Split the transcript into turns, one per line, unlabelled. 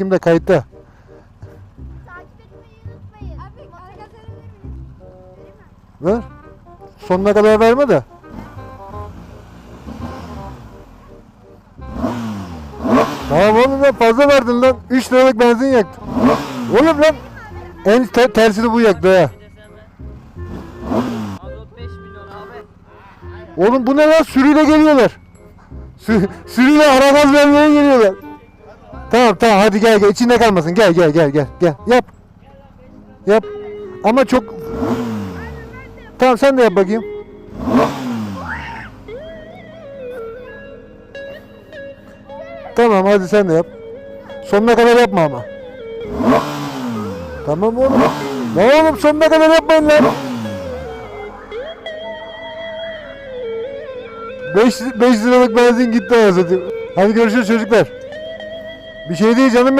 çekimde kayıtta.
Takip etmeyi unutmayın. Abi mi?
Ver. Sonuna kadar verme de. Tamam oğlum lan fazla verdin lan. 3 liralık benzin yaktın. Oğlum lan. En te- tersini bu yaktı ha.
Azot 5 milyon abi.
Oğlum bu ne lan? Sürüyle geliyorlar. Sü- sürüyle ara gaz vermeye geliyorlar. Tamam hadi gel gel içinde kalmasın. Gel gel gel gel gel. Yap. Yap. Ama çok Tamam sen de yap bakayım. Tamam hadi sen de yap. Sonuna kadar yapma ama. Tamam oğlum. Ne oğlum sonuna kadar yapmayın lan. 5 5 liralık benzin gitti anasını. Hadi görüşürüz çocuklar. Bir şey değil canım benim.